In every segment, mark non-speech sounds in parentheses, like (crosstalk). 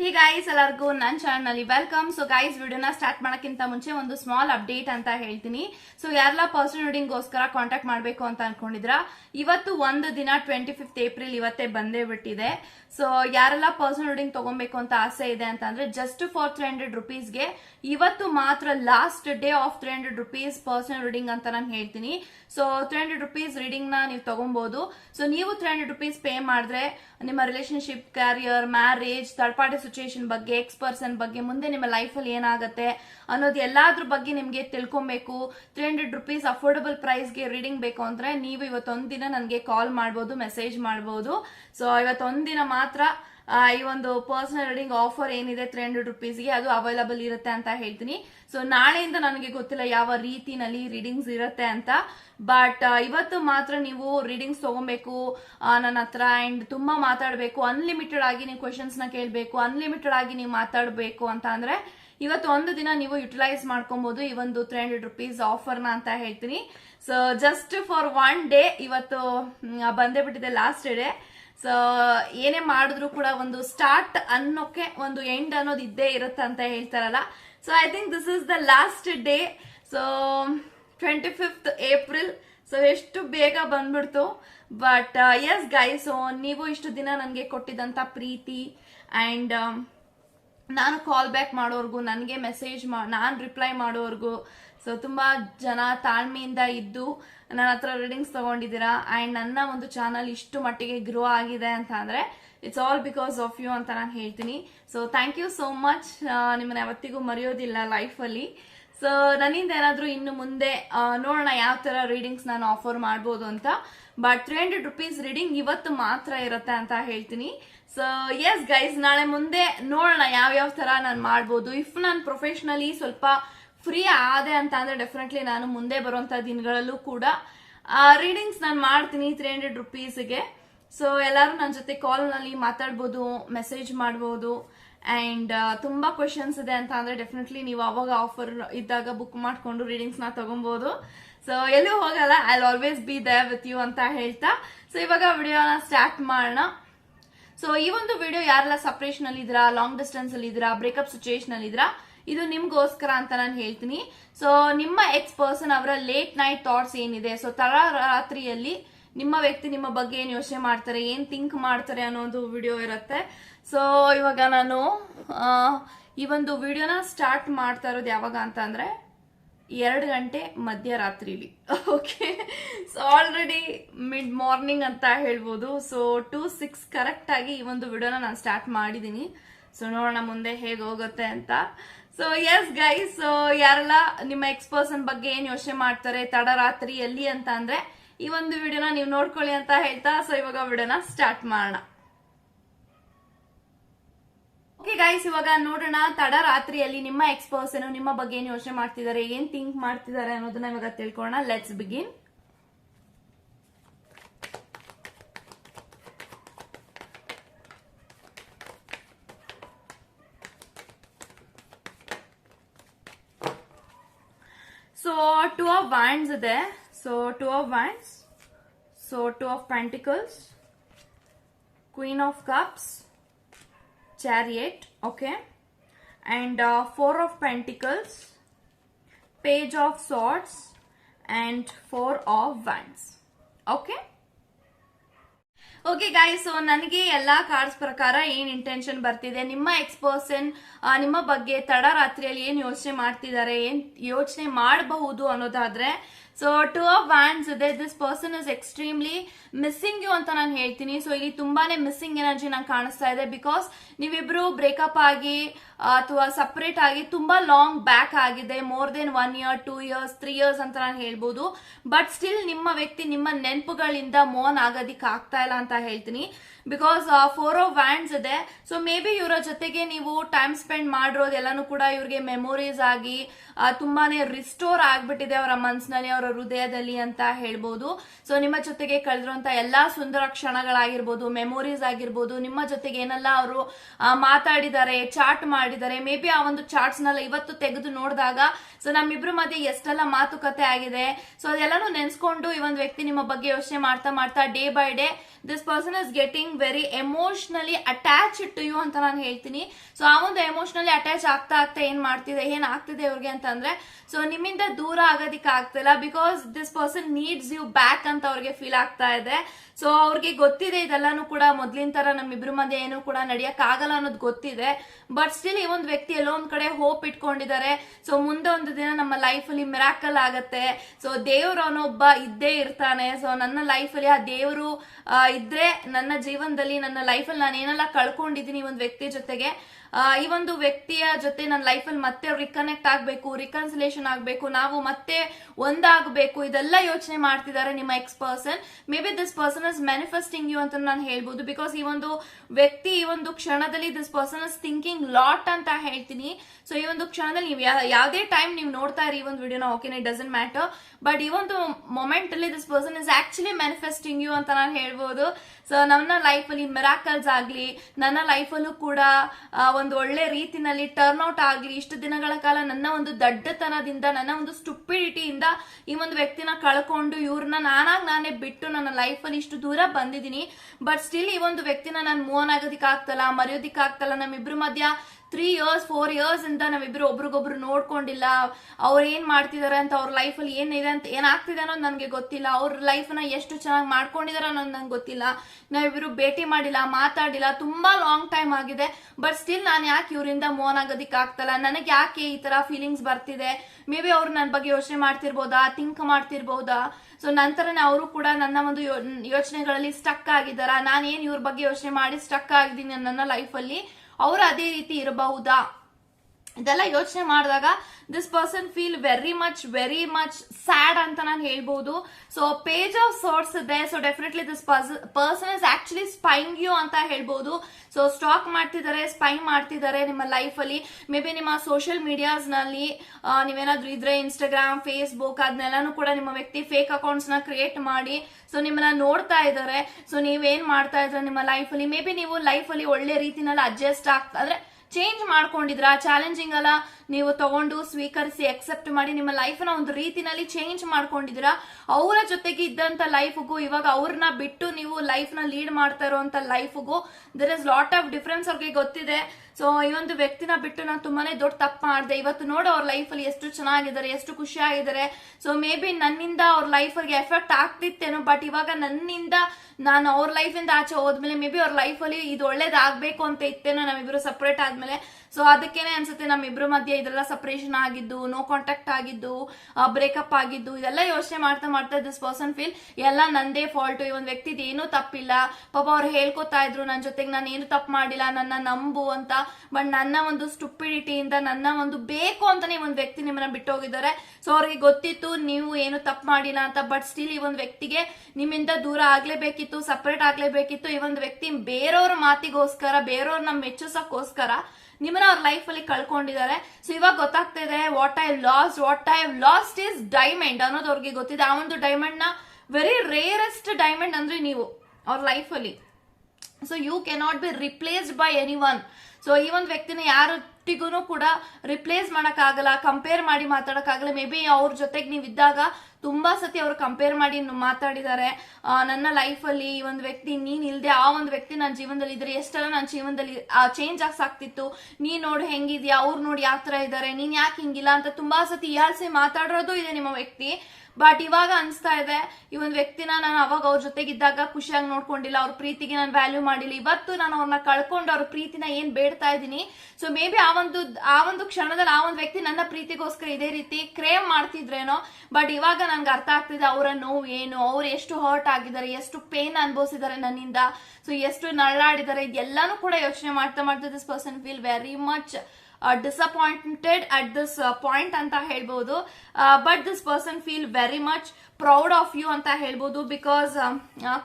ಹೇ guys ಎಲ್ಲರಿಗೂ ನನ್ನ channel welcome so guys ವಿಡಿಯೋನ ಸ್ಟಾರ್ಟ್ ಮಾಡೋಕ್ಕಿಂತ ಮುಂಚೆ ಒಂದು ಸ್ಮಾಲ್ ಅಪ್ಡೇಟ್ ಅಂತ ಹೇಳ್ತೀನಿ. ಸೊ ಯಾರೆಲ್ಲ ಪರ್ಸನಲ್ ರೀಡಿಂಗ್ಗೋಸ್ಕರ ಕಾಂಟ್ಯಾಕ್ಟ್ ಮಾಡಬೇಕು ಅಂತ ಅನ್ಕೊಂಡಿದ್ರ ಇವತ್ತು ಒಂದು ದಿನ ಟ್ವೆಂಟಿ ಫಿಫ್ತ್ ಏಪ್ರಿಲ್ ಇವತ್ತೇ ಬಂದೇ ಬಿಟ್ಟಿದೆ. ಸೊ ಯಾರೆಲ್ಲ ಪರ್ಸನಲ್ ರೀಡಿಂಗ್ ತಗೊಬೇಕು ಅಂತ ಆಸೆ ಇದೆ ಅಂತಂದ್ರೆ ಜಸ್ಟ್ ಫಾರ್ ತ್ರೀ ಹಂಡ್ರೆಡ್ ರುಪೀಸ್ಗೆ ಇವತ್ತು ಮಾತ್ರ last day of three hundred rupees personal reading ಅಂತ ನಾನು ಹೇಳ್ತೀನಿ. ಸೊ ತ್ರೀ ಹಂಡ್ರೆಡ್ ರುಪೀಸ್ ರೀಡಿಂಗ್ನ ನೀವು ತಗೊಬಹುದು ಸೊ ನೀವು ತ್ರೀ ಹಂಡ್ರೆಡ್ ರುಪೀಸ್ ಪೇ ಮಾಡಿದ್ರೆ ನಿಮ್ಮ relationship career marriage third party situation ಬಗ್ಗೆ ಎಕ್ಸ್ ಪರ್ಸನ್ ಬಗ್ಗೆ ಮುಂದೆ ನಿಮ್ಮ ಲೈಫಲ್ಲಿ ಏನಾಗುತ್ತೆ ಅನ್ನೋದು ಎಲ್ಲಾದ್ರ ಬಗ್ಗೆ ನಿಮಗೆ ತಿಳ್ಕೊಬೇಕು. ತ್ರೀ ಹಂಡ್ರೆಡ್ ರುಪೀಸ್ ಅಫೋರ್ಡಬಲ್ ಪ್ರೈಸ್ಗೆ ರೀಡಿಂಗ್ ಬೇಕು ಅಂದ್ರೆ ನೀವು ಇವತ್ತೊಂದು ದಿನ ನನಗೆ ಕಾಲ್ ಮಾಡ್ಬೋದು ಮೆಸೇಜ್ ಮಾಡ್ಬೋದು. ಸೊ ಇವತ್ತೊಂದು ದಿನ ಮಾತ್ರ ಈ ಒಂದು ಪರ್ಸನಲ್ ರೀಡಿಂಗ್ ಆಫರ್ ಏನಿದೆ ತ್ರೀ ಹಂಡ್ರೆಡ್ ರುಪೀಸ್ಗೆ ಅದು ಅವೈಲಬಲ್ ಇರುತ್ತೆ ಅಂತ ಹೇಳ್ತೀನಿ. ಸೊ ನಾಳೆಯಿಂದ ನನಗೆ ಗೊತ್ತಿಲ್ಲ ಯಾವ ರೀತಿನಲ್ಲಿ ರೀಡಿಂಗ್ಸ್ ಇರುತ್ತೆ ಅಂತ. ಬಟ್ ಇವತ್ತು ಮಾತ್ರ ನೀವು ರೀಡಿಂಗ್ಸ್ ತಗೊಬೇಕು ನನ್ನ ಹತ್ರ ಅಂಡ್ ತುಂಬಾ ಮಾತಾಡಬೇಕು. ಅನ್ಲಿಮಿಟೆಡ್ ಆಗಿ ನೀವು ಕ್ವಶನ್ಸ್ನ ಕೇಳಬೇಕು ಅನ್ಲಿಮಿಟೆಡ್ ಆಗಿ ನೀವು ಮಾತಾಡಬೇಕು ಅಂತ ಅಂದ್ರೆ, ಇವತ್ತು ಒಂದು ದಿನ ನೀವು ಯುಟಿಲೈಸ್ ಮಾಡ್ಕೊಬಹುದು ಈ ಒಂದು ತ್ರೀ ಹಂಡ್ರೆಡ್ ರುಪೀಸ್ ಆಫರ್ನ ಅಂತ ಹೇಳ್ತೀನಿ. So just for one day ಇವತ್ತು ಬಂದೇ ಬಿಟ್ಟಿದೆ ಲಾಸ್ಟ್ ಡೇ ಸೊ ಏನೇ ಮಾಡಿದ್ರು ಕೂಡ ಒಂದು ಸ್ಟಾರ್ಟ್ ಅನ್ನೋಕೆ ಒಂದು ಎಂಡ್ ಅನ್ನೋದು ಇದ್ದೇ ಇರುತ್ತೆ ಅಂತ ಹೇಳ್ತಾರಲ್ಲ. So I think this is the last day so twenty fifth April so ಎಷ್ಟು ಬೇಗ ಬಂದ್ಬಿಡ್ತು. ಬಟ್ ಎಸ್ ಗೈ ಸೊ ನೀವು ಇಷ್ಟು ದಿನ ನನಗೆ ಕೊಟ್ಟಿದ್ದಂಥ ಪ್ರೀತಿ ಆ್ಯಂಡ್ ನಾನು ಕಾಲ್ ಬ್ಯಾಕ್ ಮಾಡೋರ್ಗು, ನನಗೆ ಮೆಸೇಜ್ ಮಾ, ನಾನು ರಿಪ್ಲೈ ಮಾಡೋರ್ಗು ಸೊ ತುಂಬ ಜನ ತಾಳ್ಮೆಯಿಂದ ಇದ್ದು ನನ್ನ ಹತ್ರ ರೀಡಿಂಗ್ಸ್ ತಗೊಂಡಿದ್ದೀರಾ? ಆ್ಯಂಡ್ ನನ್ನ ಒಂದು ಚಾನಲ್ ಇಷ್ಟು ಮಟ್ಟಿಗೆ ಗ್ರೋ ಆಗಿದೆ ಅಂತ ಅಂದರೆ it's all because of you ಅಂತ ನಾನು ಹೇಳ್ತೀನಿ. So thank you so much ನಿಮ್ಮನ್ನ ಯಾವತ್ತಿಗೂ ಮರೆಯೋದಿಲ್ಲ ಲೈಫಲ್ಲಿ ಸೊ ನನ್ನಿಂದ ಏನಾದರೂ ಇನ್ನು ಮುಂದೆ ನೋಡೋಣ ಯಾವ ಥರ ರೀಡಿಂಗ್ಸ್ ನಾನು ಆಫರ್ ಮಾಡ್ಬೋದು ಅಂತ. But three hundred rupees reading ಇವತ್ತು ಮಾತ್ರ ಇರುತ್ತೆ ಅಂತ ಹೇಳ್ತೀನಿ. ಸೊ ಎಸ್ ಗೈಸ್ ನಾಳೆ ಮುಂದೆ ನೋಡೋಣ ಯಾವ್ಯಾವ ಥರ ನಾನು ಮಾಡ್ಬೋದು. ಇಫ್ ನಾನು ಪ್ರೊಫೆಷ್ನಲಿ ಸ್ವಲ್ಪ ಫ್ರೀ ಆದೆ ಅಂತ ಅಂದ್ರೆ ಡೆಫಿನೆಟ್ಲಿ ನಾನು ಮುಂದೆ ಬರುವಂಥ ದಿನಗಳಲ್ಲೂ ಕೂಡ ರೀಡಿಂಗ್ಸ್ ನಾನು ಮಾಡ್ತೀನಿ ತ್ರೀ ಹಂಡ್ರೆಡ್ ರುಪೀಸ್ಗೆ ಸೊ ಎಲ್ಲರೂ ನನ್ನ ಜೊತೆ ಕಾಲ್ನಲ್ಲಿ ಮಾತಾಡ್ಬೋದು ಮೆಸೇಜ್ ಮಾಡ್ಬೋದು. ಆ್ಯಂಡ್ ತುಂಬ ಕ್ವಶನ್ಸ್ ಇದೆ ಅಂತ ಅಂದರೆ ಡೆಫಿನೆಟ್ಲಿ ನೀವು ಅವಾಗ ಆಫರ್ ಇದ್ದಾಗ ಬುಕ್ ಮಾಡಿಕೊಂಡು ರೀಡಿಂಗ್ಸ್ನ ತಗೊಬೋದು. ಸೊ ಎಲ್ಲೂ ಹೋಗಲ್ಲ I always be there with you ಅಂತ ಹೇಳ್ತಾ. ಸೊ ಇವಾಗ ವಿಡಿಯೋನ ಸ್ಟಾರ್ಟ್ ಮಾಡೋಣ. ಸೊ ಈ ಒಂದು ವಿಡಿಯೋ ಯಾರೆಲ್ಲ ಸಪ್ರೇಷನ್ ಅಲ್ಲಿ ಇದ್ದೀರಾ ಲಾಂಗ್ ಡಿಸ್ಟೆನ್ಸ್ ಅಲ್ಲಿ ಇದ್ದೀರಾ ಬ್ರೇಕಪ್ ಸಿಚುಯೇಷನ್ ಅಲ್ಲಿ ಇದ್ದೀರಾ ಇದು ನಿಮ್ಗೋಸ್ಕರ ಅಂತ ನಾನು ಹೇಳ್ತೀನಿ. ಸೊ ನಿಮ್ಮ ಎಕ್ಸ್ ಪರ್ಸನ್ ಅವರ ಲೇಟ್ ನೈಟ್ ಥಾಟ್ಸ್ ಏನಿದೆ? ಸೊ ರಾತ್ರಿಯಲ್ಲಿ ನಿಮ್ಮ ವ್ಯಕ್ತಿ ನಿಮ್ಮ ಬಗ್ಗೆ ಏನು ಯೋಚನೆ ಮಾಡ್ತಾರೆ? ಏನ್ ಥಿಂಕ್ ಮಾಡ್ತಾರೆ ಅನ್ನೋದು ವಿಡಿಯೋ ಇರುತ್ತೆ. ಸೊ ಇವಾಗ ನಾನು ಈ ಒಂದು ವಿಡಿಯೋನ ಸ್ಟಾರ್ಟ್ ಮಾಡ್ತಾ ಇರೋದು ಯಾವಾಗ ಅಂತ ಅಂದ್ರೆ ಎರಡು ಗಂಟೆ ಮಧ್ಯರಾತ್ರಿಲಿ. Okay so already mid morning ಅಂತ ಹೇಳ್ಬೋದು. ಸೊ ಟು ಸಿಕ್ಸ್ ಕರೆಕ್ಟ್ ಆಗಿ ಈ ಒಂದು ವಿಡಿಯೋನ ನಾನು ಸ್ಟಾರ್ಟ್ ಮಾಡಿದ್ದೀನಿ. ಸೊ ನೋಡೋಣ ಮುಂದೆ ಹೇಗೆ ಹೋಗುತ್ತೆ ಅಂತ. ಸೊ ಎಸ್ ಗೈಸ್ ಸೊ ಯಾರೆಲ್ಲ ನಿಮ್ಮ ಎಕ್ಸ್ಪರ್ಸನ್ ಬಗ್ಗೆ ಏನ್ ಯೋಚನೆ ಮಾಡ್ತಾರೆ ತಡರಾತ್ರಿ ಎಲ್ಲಿ ಅಂತ ಅಂದ್ರೆ, ಈ ಒಂದು ವಿಡಿಯೋನ ನೀವು ನೋಡ್ಕೊಳ್ಳಿ ಅಂತ ಹೇಳ್ತಾ ಸೊ ಇವಾಗ ವಿಡಿಯೋನ ಸ್ಟಾರ್ಟ್ ಮಾಡೋಣ. ಓಕೆ ಗೈಸ್ ಇವಾಗ ನೋಡೋಣ ತಡರಾತ್ರಿಯಲ್ಲಿ ನಿಮ್ಮ ಎಕ್ಸ್ ಪರ್ಸನ್ ನಿಮ್ಮ ಬಗ್ಗೆ ಏನ್ ಯೋಚನೆ ಮಾಡ್ತಿದ್ದಾರೆ, ಏನ್ ಥಿಂಕ್ ಮಾಡ್ತಿದ್ದಾರೆ ಅನ್ನೋದನ್ನ ಇವಾಗ ತಿಳ್ಕೊಳ್ಳೋಣ. Let's begin two of wands there. So two of wands. So two of pentacles. Queen of cups. Chariot. Okay. And uh, four of pentacles. Page of swords. And four of wands. Okay. Okay guys so ನನಗೆ ಎಲ್ಲಾ cards ಪ್ರಕಾರ ಏನ್ intention ಬರ್ತಿದೆ? ನಿಮ್ಮ ಎಕ್ಸ್ಪರ್ಸನ್ ನಿಮ್ಮ ಬಗ್ಗೆ ತಡ ರಾತ್ರಿಯಲ್ಲಿ ಏನ್ ಯೋಚನೆ ಮಾಡ್ತಿದ್ದಾರೆ ಏನ್ ಯೋಚನೆ ಮಾಡಬಹುದು ಅನ್ನೋದಾದ್ರೆ ಸೊ ಟು ಆಫ್ ವ್ಯಾಂಡ್ಸ್ ಇದೆ. This person is extremely missing you ಅಂತ ನಾನು ಹೇಳ್ತೀನಿ. ಸೊ ಇಲ್ಲಿ ತುಂಬಾನೇ ಮಿಸ್ಸಿಂಗ್ ಎನರ್ಜಿ ನಂಗೆ ಕಾಣಿಸ್ತಾ ಇದೆ ಬಿಕಾಸ್ ನೀವಿಬ್ರು ಬ್ರೇಕಪ್ ಆಗಿ ಅಥವಾ ಸಪ್ರೇಟ್ ಆಗಿ ತುಂಬಾ ಲಾಂಗ್ ಬ್ಯಾಕ್ ಆಗಿದೆ. More than one year two years three years ಅಂತ ನಾನು ಹೇಳ್ಬೋದು. ಬಟ್ ಸ್ಟಿಲ್ ನಿಮ್ಮ ವ್ಯಕ್ತಿ, ನಿಮ್ಮ ನೆನಪುಗಳಿಂದ ಮೋನ್ ಆಗೋದಿಕ್ ಆಗ್ತಾ ಇಲ್ಲ ಅಂತ ಹೇಳ್ತೀನಿ. ಬಿಕಾಸ್ ಫೋರ್ ಆಫ್ ವ್ಯಾಂಡ್ಸ್ ಇದೆ. ಸೊ ಮೇ ಬಿ ಇವರ ಜೊತೆಗೆ ನೀವು ಟೈಮ್ ಸ್ಪೆಂಡ್ ಮಾಡಿರೋದೆಲ್ಲನೂ ಕೂಡ ಇವ್ರಿಗೆ ಮೆಮೊರೀಸ್ ಆಗಿ ತುಂಬಾನೇ ರಿಸ್ಟೋರ್ ಆಗ್ಬಿಟ್ಟಿದೆ ಅವರ ಮನ್ಸಿನಲ್ಲಿ, ಅವರ ಹೃದಯದಲ್ಲಿ ಅಂತ ಹೇಳ್ಬೋದು. ಸೊ ನಿಮ್ಮ ಜೊತೆಗೆ ಕಳೆದಿರುವಂತ ಎಲ್ಲಾ ಸುಂದರ ಕ್ಷಣಗಳಾಗಿರ್ಬೋದು ಮೆಮೊರೀಸ್ ಆಗಿರ್ಬೋದು, ನಿಮ್ಮ ಜೊತೆಗೆ ಏನೆಲ್ಲ ಅವರು ಮಾತಾಡಿದ್ದಾರೆ ಚಾಟ್ ಮಾಡಿದ್ದಾರೆ. ಮೇ ಬಿ ಆ ಒಂದು ಚಾಟ್ಸ್ನೆಲ್ಲ ಇವತ್ತು ತೆಗೆದು ನೋಡಿದಾಗ ಸೊ ನಮ್ಮಿಬ್ರ ಮಧ್ಯೆ ಎಷ್ಟೆಲ್ಲ ಮಾತುಕತೆ ಆಗಿದೆ. ಸೊ ಅದೆಲ್ಲಾನು ನೆನ್ಸ್ಕೊಂಡು ಈ ಒಂದು ವ್ಯಕ್ತಿ ನಿಮ್ಮ ಬಗ್ಗೆ ಯೋಚನೆ ಮಾಡ್ತಾ ಮಾಡ್ತಾ day by day this person is getting very emotionally attach to you ಅಂತ ನಾನು ಹೇಳ್ತೀನಿ. ಸೊ ಆ ಒಂದು ಎಮೋಷನಲಿ ಅಟ್ಯಾಚ್ ಆಗ್ತಾ ಆಗ್ತಾ ಏನ್ ಮಾಡ್ತಿದೆ, ಏನ್ ಆಗ್ತಿದೆ ಇವ್ರಿಗೆ ಅಂತಂದ್ರೆ ಸೊ ನಿಮ್ಮಿಂದ ದೂರ ಆಗೋದಿಕ್ಕೆ ಆಗ್ತಿಲ್ಲ because this person needs you back ಅಂತ ಅವ್ರಿಗೆ ಫೀಲ್ ಆಗ್ತಾ ಇದೆ. ಸೊ ಅವ್ರಿಗೆ ಗೊತ್ತಿದೆ ಇದೆಲ್ಲಾನು ಕೂಡ ಮೊದ್ಲಿನ ತರ ನಮ್ಮಿಬ್ರು ಮಧ್ಯೆ ಏನು ಕೂಡ ನಡಿಯಕ್ ಆಗಲ್ಲ ಅನ್ನೋದು ಗೊತ್ತಿದೆ. ಬಟ್ ಸ್ಟಿಲ್ ಈ ಒಂದು ವ್ಯಕ್ತಿ ಎಲ್ಲೋ ಒಂದ್ ಕಡೆ ಹೋಪ್ ಇಟ್ಕೊಂಡಿದ್ದಾರೆ. ಸೊ ಮುಂದೆ ಒಂದು ದಿನ ನಮ್ಮ ಲೈಫ್ ಅಲ್ಲಿ ಮಿರಾಕಲ್ ಆಗತ್ತೆ. ಸೊ ದೇವ್ರು ಒಬ್ಬ ಇದ್ದೇ ಇರ್ತಾನೆ. ಸೊ ನನ್ನ ಲೈಫ್ ಅಲ್ಲಿ ಆ ದೇವರು ಇದ್ರೆ ನನ್ನ ಜೀವನದಲ್ಲಿ ನನ್ನ ಲೈಫಲ್ಲಿ ನಾನು ಏನೆಲ್ಲ ಕಳ್ಕೊಂಡಿದ್ದೀನಿ ಒಂದು ವ್ಯಕ್ತಿ ಜೊತೆಗೆ ಈ ಒಂದು ವ್ಯಕ್ತಿಯ ಜೊತೆ ನನ್ನ ಲೈಫಲ್ಲಿ ಮತ್ತೆ ರಿಕನೆಕ್ಟ್ ಆಗಬೇಕು ರಿಕನ್ಸಲೇಷನ್ ಆಗಬೇಕು, ನಾವು ಮತ್ತೆ ಒಂದಾಗಬೇಕು, ಇದೆಲ್ಲ ಯೋಚನೆ ಮಾಡ್ತಿದ್ದಾರೆ ನಿಮ್ಮ ex person maybe this person is manifesting you ಅಂತ ನಾನು ಹೇಳ್ಬೋದು. ಬಿಕಾಸ್ ಈ ಒಂದು ವ್ಯಕ್ತಿ ಈ ಒಂದು ಕ್ಷಣದಲ್ಲಿ this person is thinking lot ಅಂತ ಹೇಳ್ತೀನಿ. ಸೊ ಈ ಒಂದು ಕ್ಷಣದಲ್ಲಿ ನೀವು ಯಾವುದೇ ಟೈಮ್ ನೀವು ನೋಡ್ತಾ ಇರಿ ಈ ಒಂದು ವಿಡಿಯೋನ okay it doesn't matter but ಈ ಒಂದು ಮೊಮೆಂಟ್ ಅಲ್ಲಿ this person is actually manifesting you ಅಂತ ನಾನು ಹೇಳ್ಬೋದು. ಸೊ ನನ್ನ ಲೈಫಲ್ಲಿ ಮೆರಾಕಲ್ಸ್ ಆಗಲಿ, ನನ್ನ ಲೈಫಲ್ಲೂ ಕೂಡ ಒಂದು ಒಳ್ಳೆ ರೀತಿನಲ್ಲಿ ಟರ್ನ್ ಔಟ್ ಆಗಲಿ, ಇಷ್ಟು ದಿನಗಳ ಕಾಲ ನನ್ನ ಒಂದು ದಡ್ಡತನದಿಂದ, ನನ್ನ ಒಂದು ಸ್ಟುಪಿಡಿಟಿಯಿಂದ ಈ ಒಂದು ವ್ಯಕ್ತಿನ ಕಳ್ಕೊಂಡು ಇವ್ರನ್ನ ನಾನಾಗ್ ನಾನೇ ಬಿಟ್ಟು ನನ್ನ ಲೈಫಲ್ಲಿ ಇಷ್ಟು ದೂರ ಬಂದಿದ್ದೀನಿ. ಬಟ್ ಸ್ಟಿಲ್ ಈ ಒಂದು ವ್ಯಕ್ತಿನ ನಾನು ಮೂವ್ ಆಗೋದಿಕ್ಕಾಗ್ತಲ್ಲ, ಮರೆಯೋದಿಕ್ಕಾಗ್ತಲ್ಲ, ನಮ್ಮಿಬ್ರ ಮಧ್ಯ ತ್ರೀ ಇಯರ್ಸ್ ಫೋರ್ ಇಯರ್ಸ್ ಇಂದ ನಾವಿಬ್ರು ಒಬ್ರಿಗೊಬ್ರು ನೋಡ್ಕೊಂಡಿಲ್ಲ. ಅವ್ರು ಏನ್ ಮಾಡ್ತಿದಾರೆ ಅಂತ ಅವ್ರ ಲೈಫಲ್ಲಿ ಏನಿದೆ ಅಂತ ಏನಾಗ್ತಿದೆ ಅನ್ನೋದು ನನಗೆ ಗೊತ್ತಿಲ್ಲ. ಅವ್ರ ಲೈಫ್ನ ಎಷ್ಟು ಚೆನ್ನಾಗಿ ಮಾಡ್ಕೊಂಡಿದಾರೆ ಅನ್ನೋದು ನಂಗೆ ಗೊತ್ತಿಲ್ಲ. ನಾವಿಬ್ರು ಭೇಟಿ ಮಾಡಿಲ್ಲ, ಮಾತಾಡಿಲ್ಲ. ತುಂಬಾ ಲಾಂಗ್ ಟೈಮ್ ಆಗಿದೆ. ಬಟ್ ಸ್ಟಿಲ್ ನಾನು ಯಾಕೆ ಇವರಿಂದ ಮೋನ್ ಆಗೋದಿಕ್ ಆಗ್ತಲ್ಲ? ನನಗೆ ಯಾಕೆ ಈ ತರ ಫೀಲಿಂಗ್ಸ್ ಬರ್ತಿದೆ? ಮೇ ಬಿ ಅವ್ರು ನನ್ನ ಬಗ್ಗೆ ಯೋಚನೆ ಮಾಡ್ತಿರ್ಬೋದಾ? ಥಿಂಕ್ ಮಾಡ್ತಿರ್ಬೋದಾ? ಸೊ ನಂತರನೇ ಅವರು ಕೂಡ ನನ್ನ ಒಂದು ಯೋಚನೆಗಳಲ್ಲಿ ಸ್ಟಕ್ ಆಗಿದಾರ ನಾನು ಏನ್ ಇವ್ರ ಬಗ್ಗೆ ಯೋಚನೆ ಮಾಡಿ ಸ್ಟಕ್ ಆಗಿದ್ದೀನಿ ನನ್ನ ಲೈಫಲ್ಲಿ ಅವ್ರು ಅದೇ ರೀತಿ ಇರಬಹುದಾ? ಇದೆಲ್ಲ ಯೋಚನೆ ಮಾಡಿದಾಗ this person feel very much very much sad ಅಂತ ನಾನು ಹೇಳ್ಬೋದು. ಸೊ ಪೇಜ್ ಆಫ್ ಸೋರ್ಸ್ ಇದೆ. So definitely this person is actually spying you ಅಂತ ಹೇಳ್ಬೋದು. ಸೊ ಸ್ಟಾಕ್ ಮಾಡ್ತಿದ್ದಾರೆ ಸ್ಪೈ ಮಾಡ್ತಿದ್ದಾರೆ ನಿಮ್ಮ ಲೈಫಲ್ಲಿ ಮೇ ಬಿ ನಿಮ್ಮ ಸೋಷಿಯಲ್ ಮೀಡಿಯಾಸ್ನಲ್ಲಿ ನೀವೇನಾದ್ರೂ ಇದ್ರೆ ಇನ್ಸ್ಟಾಗ್ರಾಮ್ ಫೇಸ್ಬುಕ್ ಅದನ್ನೆಲ್ಲಾನು ಕೂಡ ನಿಮ್ಮ ವ್ಯಕ್ತಿ ಫೇಕ್ ಅಕೌಂಟ್ಸ್ನ ಕ್ರಿಯೇಟ್ ಮಾಡಿ. ಸೊ ನಿಮ್ಮನ್ನ ನೋಡ್ತಾ ಇದ್ದಾರೆ. ಸೊ ನೀವೇನ್ ಮಾಡ್ತಾ ಇದ್ರೆ ನಿಮ್ಮ ಲೈಫಲ್ಲಿ ಮೇ ಬಿ ನೀವು ಲೈಫ್ ಅಲ್ಲಿ ಒಳ್ಳೆ ರೀತಿನಲ್ಲಿ ಅಡ್ಜಸ್ಟ್ ಆಗ್ತಾ ಅಂದ್ರೆ ಚೇಂಜ್ ಮಾಡ್ಕೊಂಡಿದ್ರ? ಚಾಲೆಂಜಿಂಗ್ ಅಲ್ಲ? ನೀವು ತಗೊಂಡು ಸ್ವೀಕರಿಸಿ ಅಕ್ಸೆಪ್ಟ್ ಮಾಡಿ ನಿಮ್ಮ ಲೈಫ್ನ ಒಂದು ರೀತಿನಲ್ಲಿ ಚೇಂಜ್ ಮಾಡ್ಕೊಂಡಿದ್ರ ಅವರ ಜೊತೆಗೆ ಇದ್ದಂತ ಲೈಫ್ಗೂ ಇವಾಗ ಅವ್ರನ್ನ ಬಿಟ್ಟು ನೀವು ಲೈಫ್ನ ಲೀಡ್ ಮಾಡ್ತಾ ಇರುವಂತ ಲೈಫ್ಗೂ there is lot of difference ಅವ್ರಿಗೆ ಗೊತ್ತಿದೆ. ಸೊ ಈ ಒಂದು ವ್ಯಕ್ತಿನ ಬಿಟ್ಟು ನಾನು ತುಂಬಾನೇ ದೊಡ್ಡ ತಪ್ಪು ಮಾಡಿದೆ. ಇವತ್ತು ನೋಡು ಅವ್ರ ಲೈಫಲ್ಲಿ ಎಷ್ಟು ಚೆನ್ನಾಗಿದ್ದಾರೆ, ಎಷ್ಟು ಖುಷಿಯಾಗಿದ್ದಾರೆ. ಸೊ ಮೇ ಬಿ ನನ್ನಿಂದ ಅವ್ರ ಲೈಫಲ್ಲಿ ಎಫೆಕ್ಟ್ ಆಗ್ತಿತ್ತೇನೋ ಬಟ್ ಇವಾಗ ನನ್ನಿಂದ ನಾನು ಅವ್ರ ಲೈಫಿಂದ ಆಚೆ ಹೋದ್ಮೇಲೆ ಮೇ ಬಿ ಅವ್ರ ಲೈಫಲ್ಲಿ ಇದು ಒಳ್ಳೇದಾಗಬೇಕು ಅಂತ ಇತ್ತೇನೋ, ನಾವಿಬ್ರು ಸಪ್ರೇಟ್ ಆದ್ಮೇಲೆ ಸೊ ಅದಕ್ಕೇನೆ ಅನ್ಸುತ್ತೆ ನಮ್ಮಿಬ್ರ ಮಧ್ಯೆ ಇದೆಲ್ಲ ಸಪ್ರೇಷನ್ ಆಗಿದ್ದು ನೋ ಕಾಂಟ್ಯಾಕ್ಟ್ ಆಗಿದ್ದು ಬ್ರೇಕಪ್ ಆಗಿದ್ದು, ಇದೆಲ್ಲ ಯೋಚನೆ ಮಾಡ್ತಾ ಮಾಡ್ತಾ ದಿಸ್ ಪರ್ಸನ್ ಫೀಲ್ ಎಲ್ಲ ನಂದೇ ಫಾಲ್ಟ್ ಈ ಒಂದು ವ್ಯಕ್ತಿದ್ ಏನೂ ತಪ್ಪಿಲ್ಲ. ಪಾಪ ಅವ್ರು ಹೇಳ್ಕೊತಾ ಇದ್ರು ನನ್ನ ಜೊತೆಗೆ ನಾನು ಏನು ತಪ್ಪು ಮಾಡಿಲ್ಲ. ನನ್ನ ನಂಬು ಅಂತ. ಬಟ್ ನನ್ನ ಒಂದು ಸ್ಟುಪಿಡಿಟಿಯಿಂದ ನನ್ನ ಒಂದು ಬೇಕು ಅಂತಾನೆ ಒಂದು ವ್ಯಕ್ತಿ ನಿಮ್ಮನ್ನ ಬಿಟ್ಟು ಹೋಗಿದ್ದಾರೆ ಸೊ ಅವ್ರಿಗೆ ಗೊತ್ತಿತ್ತು ನೀವು ಏನು ತಪ್ಪು ಮಾಡಿಲ್ಲ ಅಂತ. ಬಟ್ ಸ್ಟಿಲ್ ಈ ಒಂದು ವ್ಯಕ್ತಿಗೆ ನಿಮ್ಮಿಂದ ದೂರ ಆಗ್ಲೇಬೇಕಿತ್ತು ಸಪ್ರೇಟ್ ಆಗ್ಲೇಬೇಕಿತ್ತು. ಈ ಒಂದು ವ್ಯಕ್ತಿ ಬೇರೆಯವ್ರ ಮಾತಿಗೋಸ್ಕರ ಬೇರೆಯವ್ರನ್ನ ಮೆಚ್ಚಿಸೋಕ್ಕೋಸ್ಕರ ನಿಮ್ಮನ್ನ ಅವ್ರ ಲೈಫ್ ಅಲ್ಲಿ ಕಳ್ಕೊಂಡಿದ್ದಾರೆ. ಸೊ ಇವಾಗ ಗೊತ್ತಾಗ್ತಾ ಇದೆ what I lost what I lost is diamond ಅನ್ನೋದು ಅವ್ರಿಗೆ ಗೊತ್ತಿದೆ. ಆ ಒಂದು ಡೈಮಂಡ್ನ ವೆರಿ ರೇರೆಸ್ಟ್ ಡೈಮಂಡ್ ಅಂದ್ರೆ ನೀವು, ಅವ್ರ ಲೈಫ್ ಅಲ್ಲಿ. So you cannot be replaced by anyone so ಈ ಒಂದು ವ್ಯಕ್ತಿನ ಯಾರೊಟ್ಟಿಗೂ ಕೂಡ ರಿಪ್ಲೇಸ್ ಮಾಡೋಕ್ಕಾಗಲ್ಲ ಕಂಪೇರ್ ಮಾಡಿ ಮಾತಾಡೋಕ್ಕಾಗಲ್ಲ. ಮೇ ಬಿ ಅವ್ರ ಜೊತೆಗೆ ನೀವು ಇದ್ದಾಗ ತುಂಬಾ ಸತಿ ಅವರು ಕಂಪೇರ್ ಮಾಡಿ ಮಾತಾಡಿದ್ದಾರೆ ನನ್ನ ಲೈಫಲ್ಲಿ ಈ ಒಂದು ವ್ಯಕ್ತಿ, ನೀನ್ ಇಲ್ಲದೆ ಆ ಒಂದು ವ್ಯಕ್ತಿ ನನ್ನ ಜೀವನದಲ್ಲಿ ಇದ್ರೆ ಎಷ್ಟೆಲ್ಲ ನನ್ನ ಜೀವನದಲ್ಲಿ ಚೇಂಜ್ ಆಗ್ಸಾಕ್ತಿತ್ತು ನೀ ನೋಡು ಹೆಂಗಿದ್ಯಾ, ಅವ್ರು ನೋಡಿ ಯಾವ ತರ ಇದ್ದಾರೆ ನೀನ್ ಯಾಕೆ ಹಿಂಗಿಲ್ಲ ಅಂತ ತುಂಬಾ ಸತಿ ಯಾಲ್ಸಿ ಮಾತಾಡಿರೋದು ಇದೆ ನಿಮ್ಮ ವ್ಯಕ್ತಿ. ಬಟ್ ಇವಾಗ ಅನಿಸ್ತಾ ಇದೆ, ಈ ಒಂದು ವ್ಯಕ್ತಿನ ನಾನು ಅವಾಗ ಅವ್ರ ಜೊತೆಗಿದ್ದಾಗ ಖುಷಿಯಾಗಿ ನೋಡ್ಕೊಂಡಿಲ್ಲ, ಅವ್ರ ಪ್ರೀತಿಗೆ ನಾನು ವ್ಯಾಲ್ಯೂ ಮಾಡಿಲ್ಲ. ಇವತ್ತು ನಾನು ಅವ್ರನ್ನ ಕಳ್ಕೊಂಡು ಅವ್ರ ಪ್ರೀತಿನ ಏನ್ ಬೇಡ್ತಾ ಇದ್ದೀನಿ ಸೊ ಮೇ ಬಿ ಆ ಒಂದು ಆ ಒಂದು ಕ್ಷಣದಲ್ಲಿ ಆ ಒಂದು ವ್ಯಕ್ತಿ ನನ್ನ ಪ್ರೀತಿಗೋಸ್ಕರ ಇದೇ ರೀತಿ ಕ್ರೇಮ್ ಮಾಡ್ತಿದ್ರೇನೋ ಬಟ್ ಇವಾಗ ನನ್ಗೆ ಅರ್ಥ ಆಗ್ತಿದೆ ಅವರ ನೋವು ಏನು, ಅವ್ರು ಎಷ್ಟು ಹರ್ಟ್ ಆಗಿದ್ದಾರೆ, ಎಷ್ಟು ಪೇನ್ ಅನ್ಭವಿಸಿದ್ದಾರೆ ನನ್ನಿಂದ. ಸೊ ಎಷ್ಟು ನರಳಾಡಿದ್ದಾರೆ ಇದೆಲ್ಲಾನು ಕೂಡ ಯೋಚನೆ ಮಾಡ್ತಾ ಮಾಡ್ತಾ this person feel very much disappointed at this point ಅಂತ ಹೇಳ್ಬೋದು. But this person feel very much proud of you ಅಂತ ಹೇಳ್ಬೋದು ಬಿಕಾಸ್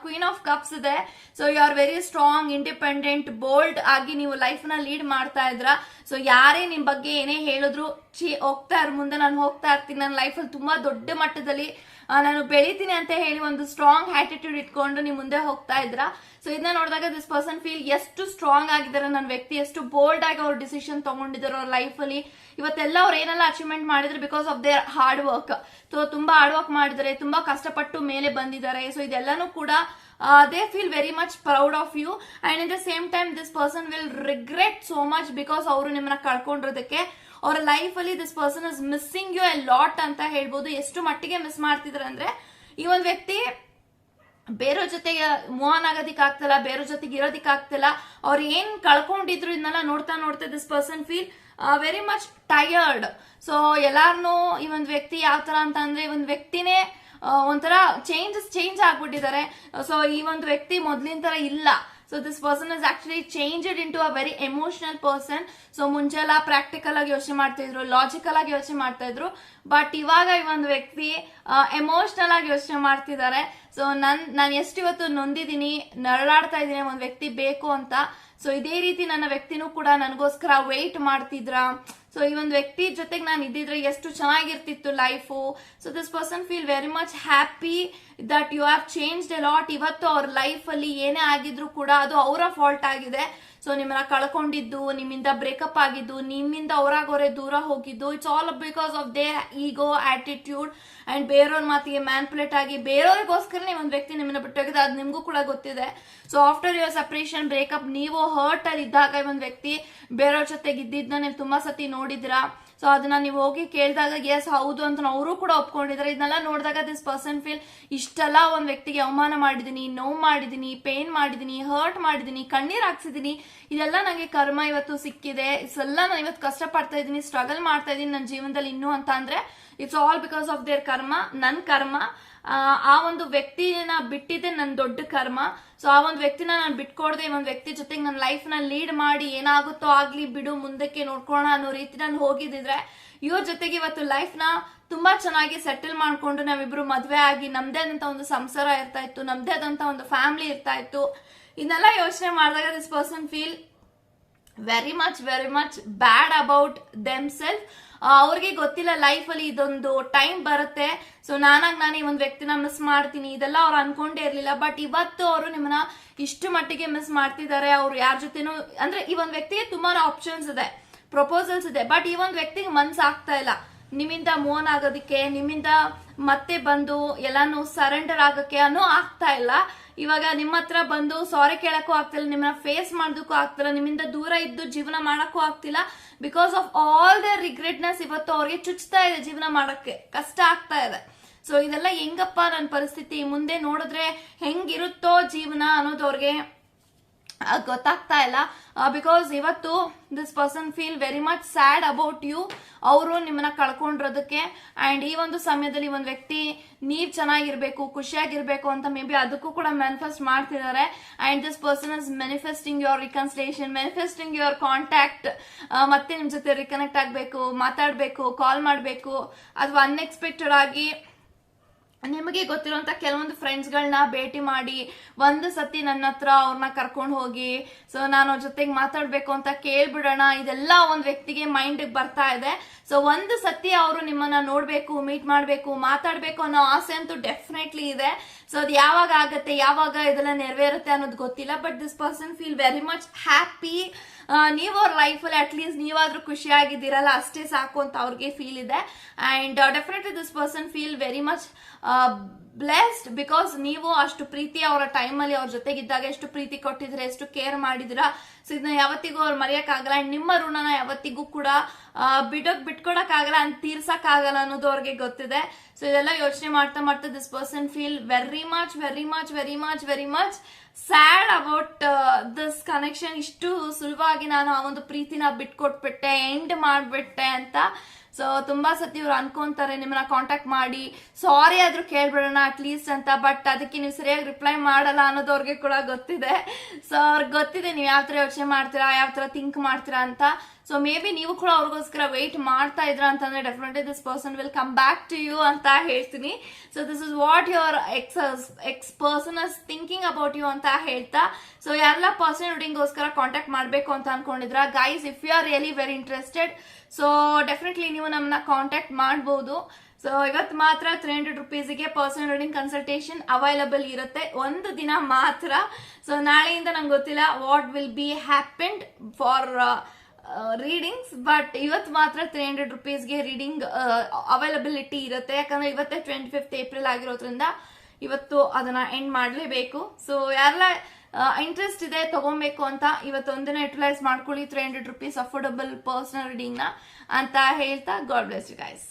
ಕ್ವೀನ್ ಆಫ್ ಕಪ್ಸ್ ಇದೆ. So you are very strong independent bold ಆಗಿ ನೀವು ಲೈಫ್ನ ಲೀಡ್ ಮಾಡ್ತಾ ಇದ್ರ. ಸೊ ಯಾರೇ ನಿಮ್ ಬಗ್ಗೆ ಏನೇ ಹೇಳಿದ್ರು ಚಿ ಹೋಗ್ತಾ ಇರ್, ಮುಂದೆ ನಾನು ಹೋಗ್ತಾ ಇರ್ತೀನಿ. ನನ್ನ ಲೈಫಲ್ಲಿ ತುಂಬಾ ದೊಡ್ಡ ಮಟ್ಟದಲ್ಲಿ ನಾನು ಬೆಳಿತೀನಿ ಅಂತ ಹೇಳಿ ಒಂದು ಸ್ಟ್ರಾಂಗ್ ಆಟಿಟ್ಯೂಡ್ ಇಟ್ಕೊಂಡು ನೀವು ಮುಂದೆ ಹೋಗ್ತಾ ಇದ್ರ? ಸೊ ಇದನ್ನ ನೋಡಿದಾಗ ದಿಸ್ ಪರ್ಸನ್ ಫೀಲ್ ಎಷ್ಟು ಸ್ಟ್ರಾಂಗ್ ಆಗಿದ್ದಾರೆ ನನ್ನ ವ್ಯಕ್ತಿ, ಎಷ್ಟು ಬೋಲ್ಡ್ ಆಗಿ ಅವ್ರ ಡಿಸಿಷನ್ ತಗೊಂಡಿದ್ದಾರೆ ಅವ್ರ ಲೈಫಲ್ಲಿ ಇವತ್ತೆಲ್ಲ ಅವ್ರು ಏನೆಲ್ಲ ಅಚೀವ್ಮೆಂಟ್ ಮಾಡಿದ್ರು because of their hard work so ತುಂಬಾ ಹಾರ್ಡ್ ವರ್ಕ್ ಮಾಡಿದರೆ, ತುಂಬಾ ಕಷ್ಟಪಟ್ಟು ಮೇಲೆ ಬಂದಿದ್ದಾರೆ ಸೊ ಇದೆಲ್ಲಾನು ಕೂಡ they feel very much proud of you and in the same time this person will regret so much because ಅವರು ನಿಮ್ಮನ್ನ ಕಳ್ಕೊಂಡಿರೋದಕ್ಕೆ ಅವರ ಲೈಫ್ ಅಲ್ಲಿ this person is missing you a lot ಅಂತ ಹೇಳ್ಬೋದು. ಎಷ್ಟು ಮಟ್ಟಿಗೆ ಮಿಸ್ ಮಾಡ್ತಿದ್ರು ಅಂದ್ರೆ, ಈ ಒಂದು ವ್ಯಕ್ತಿ ಬೇರೆಯವ್ರ ಜೊತೆಗೆ ಮೂವನ್ ಆಗೋದಿಕ್ ಆಗ್ತಿಲ್ಲ ಬೇರೆಯವ್ರ ಜೊತೆಗೆ ಇರೋದಿಕ್ ಆಗ್ತಿಲ್ಲ. ಅವ್ರು ಏನ್ ಕಳ್ಕೊಂಡಿದ್ರು ಇದನ್ನೆಲ್ಲ ನೋಡ್ತಾ ನೋಡ್ತಾ this person feel very much tired so ಎಲ್ಲಾರ್ನು ಈ ಒಂದು ವ್ಯಕ್ತಿ ಯಾವ ತರ ಅಂತ ಅಂದ್ರೆ, ಈ ಒಂದು ವ್ಯಕ್ತಿನೇ ಒಂಥರ ಚೇಂಜಸ್ ಚೇಂಜ್ ಆಗ್ಬಿಟ್ಟಿದ್ದಾರೆ. ಸೊ ಈ ಒಂದು ವ್ಯಕ್ತಿ ಮೊದ್ಲಿನ ತರ ಇಲ್ಲ. So this person is actually changed into a very emotional person so ಮುಂಚೆಲ್ಲ practical ಆಗಿ ಯೋಚನೆ ಮಾಡ್ತಾ ಇದ್ರು ಲಾಜಿಕಲ್ ಆಗಿ ಯೋಚನೆ ಮಾಡ್ತಾ ಇದ್ರು. ಬಟ್ ಇವಾಗ ಈ ಒಂದು ವ್ಯಕ್ತಿ ಎಮೋಷನಲ್ ಆಗಿ ಯೋಚನೆ ಮಾಡ್ತಿದ್ದಾರೆ. ಸೊ ನನ್, ನಾನು ಎಷ್ಟು ಇವತ್ತು ನೊಂದಿದ್ದೀನಿ, ನರಳಾಡ್ತಾ ಇದ್ದೀನಿ ಒಂದು ವ್ಯಕ್ತಿ ಬೇಕು ಅಂತ. ಸೊ ಇದೇ ರೀತಿ ನನ್ನ ವ್ಯಕ್ತಿನೂ ಕೂಡ ನನಗೋಸ್ಕರ ವೆಯ್ಟ್ ಮಾಡ್ತಿದ್ರ? ಸೊ ಈ ಒಂದು ವ್ಯಕ್ತಿ ಜೊತೆಗೆ ನಾನು ಇದ್ದಿದ್ರೆ ಎಷ್ಟು ಚೆನ್ನಾಗಿರ್ತಿತ್ತು life so this person feel very much happy that you have change a lot ಇವತ್ತು ಅವ್ರ ಲೈಫಲ್ಲಿ ಏನೇ ಆಗಿದ್ರು ಕೂಡ ಅದು ಅವರ ಫಾಲ್ಟ್ ಆಗಿದೆ. ಸೊ ನಿಮ್ಮನ್ನ ಕಳ್ಕೊಂಡಿದ್ದು, ನಿಮ್ಮಿಂದ ಬ್ರೇಕಪ್ ಆಗಿದ್ದು, ನಿಮ್ಮಿಂದ ಅವರಾಗೋರೆ ದೂರ ಹೋಗಿದ್ದು it's all because of their ego attitude and ಬೇರೆಯವ್ರ ಮಾತಿಗೆ ಮ್ಯಾನ್ಪುಲೇಟ್ ಆಗಿ ಬೇರೆಯವ್ರಿಗೋಸ್ಕರನೇ ಒಂದು ವ್ಯಕ್ತಿ ನಿಮ್ಮನ್ನ ಬಿಟ್ಟೋಗಿದೆ ಅದು ನಿಮಗೂ ಕೂಡ ಗೊತ್ತಿದೆ. So after your separation breakup ನೀವು ಹರ್ಟ್ ಅಲ್ಲಿ ಇದ್ದಾಗ ಒಂದು ವ್ಯಕ್ತಿ ಬೇರೆಯವ್ರ ಜೊತೆಗೆ ಇದ್ದಿದ್ದನ್ನ ನೀವು ತುಂಬಾ ಸತಿ ನೋಡಿದಿರಾ ಸೊ ಅದನ್ನ ನೀವು ಹೋಗಿ ಕೇಳಿದಾಗ ಎಸ್ ಹೌದು ಅಂತ ಅವರು ಕೂಡ ಒಪ್ಕೊಂಡಿದ್ದಾರೆ. ಇದನ್ನೆಲ್ಲ ನೋಡಿದಾಗ ದಿಸ್ ಪರ್ಸನ್ ಫೀಲ್ ಇಷ್ಟೆಲ್ಲ ಒಂದು ವ್ಯಕ್ತಿಗೆ ಅವಮಾನ ಮಾಡಿದೀನಿ, ನೋವು ಮಾಡಿದೀನಿ ಪೇನ್ ಮಾಡಿದೀನಿ ಹರ್ಟ್ ಮಾಡಿದೀನಿ, ಕಣ್ಣೀರ್ ಹಾಕ್ಸಿದೀನಿ. ಇದೆಲ್ಲ ನನಗೆ ಕರ್ಮ ಇವತ್ತು ಸಿಕ್ಕಿದೆ. ಇಸೆಲ್ಲ ನಾನು ಇವತ್ತು ಕಷ್ಟಪಡ್ತಾ ಇದ್ದೀನಿ ಸ್ಟ್ರಗಲ್ ಮಾಡ್ತಾ ಇದ್ದೀನಿ ನನ್ನ ಜೀವನದಲ್ಲಿ ಇನ್ನೂ ಅಂತ ಅಂದ್ರೆ it's all because of their karma ನನ್ನ ಕರ್ಮ ಆ, ಒಂದು ವ್ಯಕ್ತಿನ ಬಿಟ್ಟಿದ್ದೆ ನನ್ನ ದೊಡ್ಡ ಕರ್ಮ. ಸೊ ಆ ಒಂದು ವ್ಯಕ್ತಿನ ನಾನು ಬಿಟ್ಕೊಡ್ದೆ ಈ ಒಂದು ವ್ಯಕ್ತಿ ಜೊತೆಗೆ ನನ್ನ ಲೈಫ್ನ ಲೀಡ್ ಮಾಡಿ ಏನಾಗುತ್ತೋ ಆಗ್ಲಿ ಬಿಡು ಮುಂದಕ್ಕೆ ನೋಡ್ಕೋಣ ಅನ್ನೋ ರೀತಿ ನಾನು ಹೋಗಿದ್ದಿದ್ರೆ ಇವ್ರ ಜೊತೆಗೆ ಇವತ್ತು ಲೈಫ್ನ ತುಂಬಾ ಚೆನ್ನಾಗಿ ಸೆಟಲ್ ಮಾಡ್ಕೊಂಡು ನಾವಿಬ್ರು ಮದುವೆ ಆಗಿ ನಮ್ದೇ ಆದಂತ ಒಂದು ಸಂಸಾರ ಇರ್ತಾ ಇತ್ತು ನಮ್ದೇ ಆದಂತ ಒಂದು ಫ್ಯಾಮಿಲಿ ಇರ್ತಾ ಇತ್ತು. ಇದನ್ನೆಲ್ಲ ಯೋಚನೆ ಮಾಡಿದಾಗ this person feel very much very much bad about themself ಅವ್ರಿಗೆ ಗೊತ್ತಿಲ್ಲ ಲೈಫ್ ಅಲ್ಲಿ ಇದೊಂದು ಟೈಮ್ ಬರುತ್ತೆ. ಸೊ ನಾನಾಗ್ ನಾನು ಈ ಒಂದು ವ್ಯಕ್ತಿನ ಮಿಸ್ ಮಾಡ್ತೀನಿ. ಇದೆಲ್ಲ ಅವ್ರು ಅನ್ಕೊಂಡೇ ಇರ್ಲಿಲ್ಲ. ಬಟ್ ಇವತ್ತು ಅವರು ನಿಮ್ಮನ್ನ ಇಷ್ಟು ಮಟ್ಟಿಗೆ ಮಿಸ್ ಮಾಡ್ತಿದ್ದಾರೆ. ಅವ್ರು ಯಾರ ಜೊತೆನೂ, ಅಂದ್ರೆ ಈ ಒಂದು ವ್ಯಕ್ತಿಗೆ ತುಂಬಾನೇ ಆಪ್ಷನ್ಸ್ ಇದೆ. ಪ್ರಪೋಸಲ್ಸ್ ಇದೆ. ಬಟ್ ಈ ಒಂದು ವ್ಯಕ್ತಿಗೆ ಮನ್ಸ್ ಆಗ್ತಾ ಇಲ್ಲ. ನಿಮ್ಮಿಂದ ಮೋನ್ ಆಗೋದಿಕ್ಕೆ, ನಿಮ್ಮಿಂದ ಮತ್ತೆ ಬಂದು ಎಲ್ಲಾನು ಸರೆಂಡರ್ ಆಗಕ್ಕೆ ಅನ್ನೋ ಆಗ್ತಾ ಇಲ್ಲ. ಇವಾಗ ನಿಮ್ಮ ಹತ್ರ ಬಂದು ಸಾರಿ ಕೇಳಕ್ಕೂ ಆಗ್ತಿಲ್ಲ, ನಿಮ್ಮನ್ನ ಫೇಸ್ ಮಾಡೋದಕ್ಕೂ ಆಗ್ತಿಲ್ಲ, ನಿಮ್ಮಿಂದ ದೂರ ಇದ್ದು ಜೀವನ ಮಾಡಕ್ಕೂ ಆಗ್ತಿಲ್ಲ. Because of all the regretness ಇವತ್ತು ಅವ್ರಿಗೆ ಚುಚ್ತಾ ಇದೆ ಜೀವನ ಮಾಡಕ್ಕೆ. ಕಷ್ಟ ಆಗ್ತಾ ಇದೆ. ಸೊ ಇದೆಲ್ಲ ಹೆಂಗಪ್ಪ ನನ್ನ ಪರಿಸ್ಥಿತಿ? ಮುಂದೆ ನೋಡಿದ್ರೆ ಹೆಂಗಿರುತ್ತೋ ಜೀವನ ಅನ್ನೋದು ಅವ್ರಿಗೆ (laughs) ಗೊತ್ತಾಗ್ತಾ ಇಲ್ಲ. ಬಿಕಾಸ್ ಇವತ್ತು this person feel very much sad about you ಅವರು ನಿಮ್ಮನ್ನ ಕಳ್ಕೊಂಡಿರೋದಕ್ಕೆ. ಅಂಡ್ ಈ ಒಂದು ಸಮಯದಲ್ಲಿ ಒಂದು ವ್ಯಕ್ತಿ ನೀವ್ ಚೆನ್ನಾಗಿರ್ಬೇಕು, ಖುಷಿಯಾಗಿರ್ಬೇಕು ಅಂತ ಮೇ ಬಿ ಅದಕ್ಕೂ ಕೂಡ ಮ್ಯಾನಿಫೆಸ್ಟ್ ಮಾಡ್ತಿದ್ದಾರೆ. And this person is manifesting your reconciliation manifesting your contact ಮತ್ತೆ ನಿಮ್ ಜೊತೆ ರಿಕನೆಕ್ಟ್ ಆಗಬೇಕು, ಮಾತಾಡಬೇಕು ಕಾಲ್ ಮಾಡಬೇಕು. ಅಥವಾ ಅನ್ಎಕ್ಸ್ಪೆಕ್ಟೆಡ್ ಆಗಿ ನಿಮಗೆ ಗೊತ್ತಿರುವಂತ ಕೆಲವೊಂದು ಫ್ರೆಂಡ್ಸ್ಗಳನ್ನ ಭೇಟಿ ಮಾಡಿ ಒಂದು ಸತಿ ನನ್ನ ಹತ್ರ ಅವ್ರನ್ನ ಕರ್ಕೊಂಡು ಹೋಗಿ ಸೊ ನಾನು ಅವ್ರ ಜೊತೆಗೆ ಮಾತಾಡ್ಬೇಕು ಅಂತ ಕೇಳ್ಬಿಡೋಣ. ಇದೆಲ್ಲ ಒಂದ್ ವ್ಯಕ್ತಿಗೆ ಮೈಂಡ್ ಬರ್ತಾ ಇದೆ. ಸೊ ಒಂದು ಸತಿ ಅವರು ನಿಮ್ಮನ್ನ ನೋಡ್ಬೇಕು ಮೀಟ್ ಮಾಡ್ಬೇಕು, ಮಾತಾಡ್ಬೇಕು ಅನ್ನೋ ಆಸೆ ಅಂತೂ ಡೆಫಿನೆಟ್ಲಿ ಇದೆ. ಸೊ ಅದು ಯಾವಾಗ ಆಗತ್ತೆ, ಯಾವಾಗ ಇದೆಲ್ಲ ನೆರವೇರುತ್ತೆ ಅನ್ನೋದು ಗೊತ್ತಿಲ್ಲ but this person feel very much happy ನೀವು ಅವ್ರ ಲೈಫಲ್ಲಿ ಅಟ್ಲೀಸ್ಟ್ ನೀವಾದ್ರೂ ಖುಷಿಯಾಗಿದ್ದೀರಲ್ಲ, ಅಷ್ಟೇ ಸಾಕು ಅಂತ ಅವ್ರಿಗೆ ಫೀಲ್ ಇದೆ. And definitely this person feel very much blessed because ನೀವು ಅಷ್ಟು ಪ್ರೀತಿ ಅವರ ಟೈಮಲ್ಲಿ ಅವ್ರ ಜೊತೆಗಿದ್ದಾಗ ಎಷ್ಟು ಪ್ರೀತಿ ಕೊಟ್ಟಿದ್ರೆ ಎಷ್ಟು ಕೇರ್ ಮಾಡಿದಿರಾ ಸೊ ಇದನ್ನ ಯಾವತ್ತಿಗೂ ಅವ್ರು ಮರೆಯಕ್ಕಾಗಲ್ಲ ಆ್ಯಂಡ್ ನಿಮ್ಮ ಋಣನ ಯಾವತ್ತಿಗೂ ಕೂಡ ಬಿಡೋಕ್ ಬಿಟ್ಕೊಡಕ್ಕಾಗಲ್ಲ ಅಂತ ತೀರ್ಸಕ್ಕಾಗಲ್ಲ ಅನ್ನೋದು ಅವ್ರಿಗೆ ಗೊತ್ತಿದೆ. ಸೊ ಇದೆಲ್ಲ ಯೋಚನೆ ಮಾಡ್ತಾ ಮಾಡ್ತಾ this person feel very much very much very much very much sad about this connection ಇಷ್ಟು ಸುಲಭವಾಗಿ ನಾನು ಆ ಒಂದು ಪ್ರೀತಿನ ಬಿಟ್ಕೊಟ್ಬಿಟ್ಟೆ ಎಂಡ್ ಮಾಡಿಬಿಟ್ಟೆ ಅಂತ ಸೊ ತುಂಬಾ ಸತಿ ಇವ್ರು ಅನ್ಕೊಂತಾರೆ ನಿಮ್ಮನ್ನ ಕಾಂಟ್ಯಾಕ್ಟ್ ಮಾಡಿ. ಸಾರಿ ಆದ್ರೂ ಕೇಳ್ಬಿಡೋಣ ಅಟ್ಲೀಸ್ಟ್ ಅಂತ ಬಟ್ ಅದಕ್ಕೆ ನೀವು ಸರಿಯಾಗಿ ರಿಪ್ಲೈ ಮಾಡಲ್ಲ ಅನ್ನೋದು ಅವ್ರಿಗೆ ಕೂಡ ಗೊತ್ತಿದೆ. ಸೊ ಅವ್ರಿಗೆ ಗೊತ್ತಿದೆ, ನೀವು ಯಾವ ಥರ ಯೋಚನೆ ಮಾಡ್ತೀರಾ ಯಾವ ಥರ ಥಿಂಕ್ ಮಾಡ್ತೀರಾ ಅಂತ. ಸೊ ಮೇ ಬಿ ನೀವು ಕೂಡ ಅವ್ರಿಗೋಸ್ಕರ ವೆಯ್ಟ್ ಮಾಡ್ತಾ ಇದ್ರ ಅಂತಂದ್ರೆ definitely this person will come back to you ಅಂತ ಹೇಳ್ತೀನಿ. So this is what your ex ex person is thinking about you ಅಂತ ಹೇಳ್ತಾ. ಸೊ ಯಾರೆಲ್ಲ ಪರ್ಸನ್ ಗೋಸ್ಕರ ಕಾಂಟ್ಯಾಕ್ಟ್ ಮಾಡಬೇಕು ಅಂತ ಅನ್ಕೊಂಡಿದ್ರ guys if you are really very interested so definitely ನೀವು ನಮ್ಮನ್ನ ಕಾಂಟ್ಯಾಕ್ಟ್ ಮಾಡಬಹುದು ಸೊ ಇವತ್ತು ಮಾತ್ರ ತ್ರೀ ಹಂಡ್ರೆಡ್ ರುಪೀಸಿಗೆ ಪರ್ಸನಲ್ ರೀಡಿಂಗ್ ಕನ್ಸಲ್ಟೇಷನ್ ಅವೈಲಬಲ್ ಇರುತ್ತೆ. ಒಂದು ದಿನ ಮಾತ್ರ. ಸೊ ನಾಳೆಯಿಂದ ನಂಗೆ ಗೊತ್ತಿಲ್ಲ what will be happened for readings but ಇವತ್ತು ಮಾತ್ರ ತ್ರೀ ಹಂಡ್ರೆಡ್ ರುಪೀಸ್ಗೆ ರೀಡಿಂಗ್ ಅವೈಲಬಿಲಿಟಿ ಇರುತ್ತೆ. ಯಾಕಂದ್ರೆ ಇವತ್ತೇ ಟ್ವೆಂಟಿ ಫಿಫ್ತ್ ಏಪ್ರಿಲ್ ಆಗಿರೋದ್ರಿಂದ ಇವತ್ತು ಅದನ್ನ ಎಂಡ್ ಮಾಡಲೇಬೇಕು. ಸೊ ಯಾರೆಲ್ಲ ಇಂಟ್ರೆಸ್ಟ್ ಇದೆ ತಗೊಬೇಕು ಅಂತ ಇವತ್ತು ಒಂದಿನ ಯುಟಿಲೈಸ್ ಮಾಡ್ಕೊಳ್ಳಿ three hundred rupees affordable personal ರೀಡಿಂಗ್ನ ಅಂತ ಹೇಳ್ತಾ ಗಾಡ್ ಬ್ಲೆಸ್ ಯು ಗೈಸ್